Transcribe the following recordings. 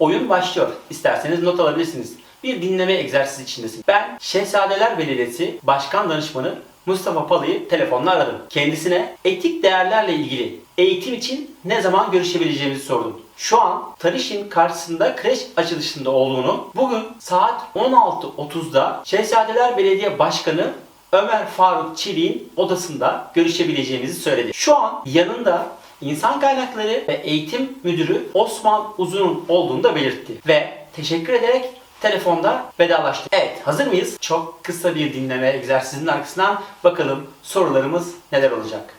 Oyun başlıyor. İsterseniz not alabilirsiniz. Bir dinleme egzersizi içindesin. Ben Şehzadeler Belediyesi Başkan Danışmanı Mustafa Palı'yı telefonla aradım. Kendisine etik değerlerle ilgili eğitim için ne zaman görüşebileceğimizi sordum. Şu an Tariş'in karşısında kreş açılışında olduğunu, bugün saat 16.30'da Şehzadeler Belediye Başkanı Ömer Faruk Çelik'in odasında görüşebileceğimizi söyledi. Şu an yanında İnsan Kaynakları ve Eğitim Müdürü Osman Uzun'un olduğunu da belirtti. Ve teşekkür ederek telefonda vedalaştı. Evet hazır mıyız? Çok kısa bir dinleme egzersizinin arkasından bakalım sorularımız neler olacak.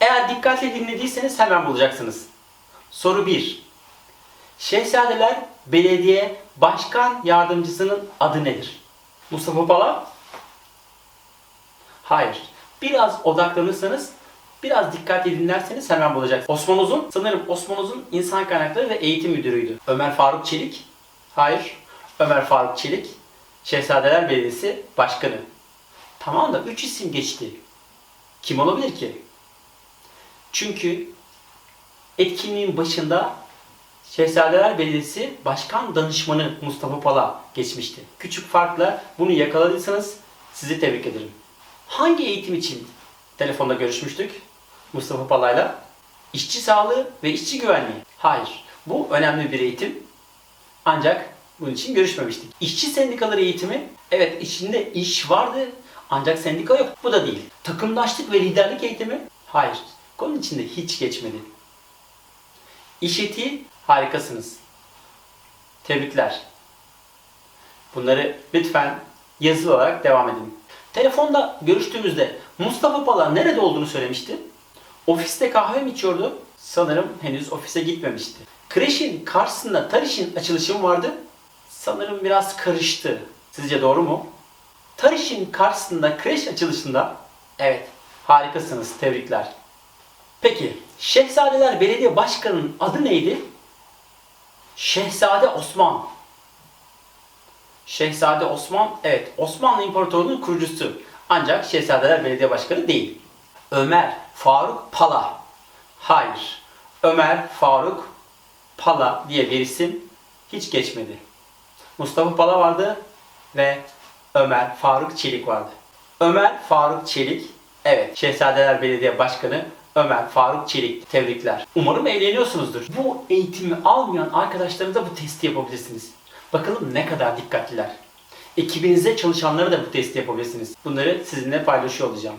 Eğer dikkatli dinlediyseniz hemen bulacaksınız. Soru 1. Şehzadeler Belediye Başkan Yardımcısının adı nedir? Mustafa Pala? Hayır. Biraz odaklanırsanız, biraz dikkatli dinlerseniz hemen bulacaksınız. Osman Uzun, sanırım Osman Uzun İnsan Kaynakları ve Eğitim Müdürüydü. Ömer Faruk Çelik? Hayır. Ömer Faruk Çelik, Şehzadeler Belediyesi Başkanı. Tamam da 3 isim geçti. Kim olabilir ki? Çünkü etkinliğin başında Şehzadeler Belediyesi Başkan Danışmanı Mustafa Pala geçmişti. Küçük farkla bunu yakaladıysanız sizi tebrik ederim. Hangi eğitim için telefonda görüşmüştük Mustafa Pala'yla? İşçi sağlığı ve işçi güvenliği. Hayır. Bu önemli bir eğitim. Ancak bunun için görüşmemiştik. İşçi sendikaları eğitimi, evet içinde iş vardı ancak sendika yok. Bu da değil. Takımdaşlık ve liderlik eğitimi, hayır. Konunun içinde hiç geçmedi. İş etiği harikasınız. Tebrikler. Bunları lütfen yazılı olarak devam edin. Telefonda görüştüğümüzde Mustafa Pala nerede olduğunu söylemişti. Ofiste kahve mi içiyordu? Sanırım henüz ofise gitmemişti. Kreşin karşısında Tariş'in açılışı mı vardı? Sanırım biraz karıştı. Sizce doğru mu? Tariş'in karşısında kreş açılışında evet harikasınız tebrikler. Peki Şehzadeler Belediye Başkanı'nın adı neydi? Şehzade Osman. Şehzade Osman, evet Osmanlı İmparatorluğu'nun kurucusu. Ancak Şehzadeler Belediye Başkanı değil. Ömer Faruk Pala. Hayır. Ömer Faruk Pala diye bir isim hiç geçmedi. Mustafa Pala vardı ve Ömer Faruk Çelik vardı. Ömer Faruk Çelik, evet Şehzadeler Belediye Başkanı Ömer Faruk Çelik. Tebrikler. Umarım eğleniyorsunuzdur. Bu eğitimi almayan arkadaşlarınıza bu testi yapabilirsiniz. Bakalım ne kadar dikkatliler. Ekibinize çalışanlara da bu testi yapabilirsiniz. Bunları sizinle paylaşıyor olacağım.